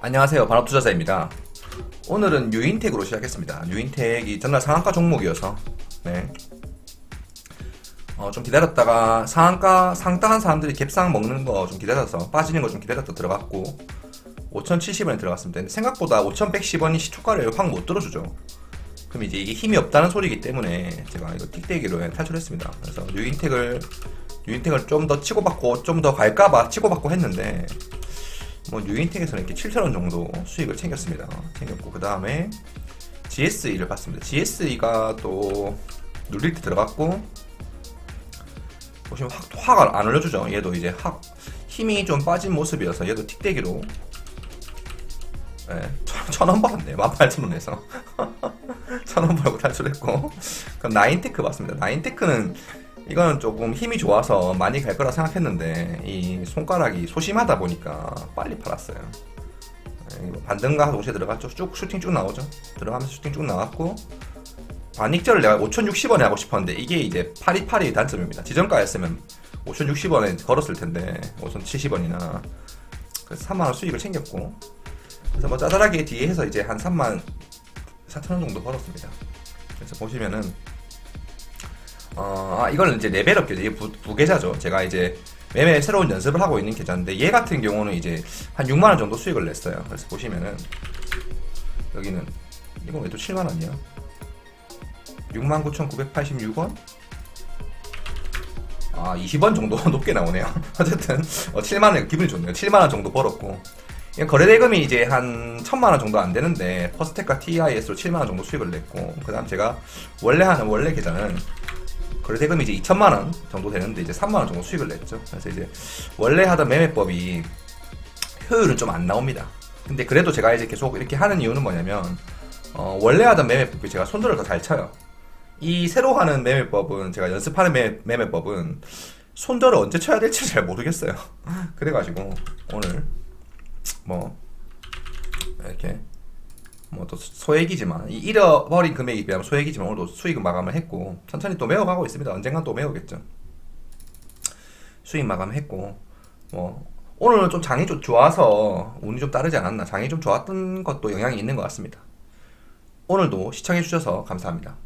안녕하세요. 반합투자자입니다. 오늘은 유인텍으로 시작했습니다. 유인텍이 전날 상한가 종목이어서 네. 어, 좀 기다렸다가 상한가 상따한 사람들이 갭상 먹는 거 좀 기다려서 빠지는 거 좀 기다렸다 들어갔고 5,070원에 들어갔습니다. 생각보다 5,110원이 시초가를 확 못 들어주죠. 그럼 이제 이게 힘이 없다는 소리이기 때문에 제가 이거 틱대기로 탈출했습니다. 그래서 유인텍을 유인텍을 좀 더 치고받고 좀 더 갈까봐 치고받고 했는데 뭐 뉴인텍에서는 이렇게 7,000원 정도 수익을 챙겼습니다. 챙겼고 그 다음에 GSE를 봤습니다. GSE가 또 눌릴 때 들어갔고 보시면 확 화가 안 올려주죠. 얘도 이제 확 힘이 좀 빠진 모습이어서 얘도 틱대기로 네, 천원 벌었네. 18,000원에서 천원 벌고 탈출했고 그럼 나인테크 봤습니다. 나인테크는 이거는 조금 힘이 좋아서 많이 갈 거라 생각했는데 이 손가락이 소심하다 보니까 빨리 팔았어요. 네, 이거 반등과 동시에 들어갔죠. 쭉 슈팅 쭉 나오죠. 들어가면서 슈팅 쭉 나왔고 반익절을 내가 5,060원에 하고 싶었는데 이게 이제 파리파리 단점입니다. 지정가였으면 5,060원에 걸었을 텐데 5,070원이나 그래서 3만 원 수익을 챙겼고 그래서 뭐 짜잘하게 뒤에 해서 이제 한 3만 4천 원 정도 벌었습니다. 그래서 보시면은 어, 아, 이거는 이제 레벨업 계좌, 이게 부, 부계좌죠. 제가 이제 매매 새로운 연습을 하고 있는 계좌인데, 얘 같은 경우는 이제 한 6만 원 정도 수익을 냈어요. 그래서 보시면은, 여기는, 이건 왜 또 7만 원이야? 69,986원? 아, 20원 정도 높게 나오네요. 어쨌든, 어, 7만 원, 기분이 좋네요. 7만 원 정도 벌었고. 이건 거래 대금이 이제 한 1000만원 정도 안 되는데, 퍼스텍과 TIS로 7만 원 정도 수익을 냈고, 그 다음 제가 원래 하는 원래 계좌는 거래대금이 이제 2천만 원 정도 되는데 이제 3만 원 정도 수익을 냈죠. 그래서 이제 원래 하던 매매법이 효율은 좀 안 나옵니다. 근데 그래도 제가 이제 계속 이렇게 하는 이유는 뭐냐면 어, 원래 하던 매매법이 제가 손들을 더 잘 쳐요. 이 새로 하는 매매법은 제가 연습하는 매, 매매법은 손절을 언제 쳐야 될지 잘 모르겠어요. 그래가지고 오늘 뭐 이렇게 뭐 또 소액이지만 이 잃어버린 금액이 비하면 소액이지만 오늘도 수익은 마감을 했고 천천히 또 메워가고 있습니다. 언젠간 또 메우겠죠. 수익 마감했고 뭐 오늘은 좀 장이 좀 좋아서 운이 좀 따르지 않았나 장이 좀 좋았던 것도 영향이 있는 것 같습니다. 오늘도 시청해 주셔서 감사합니다.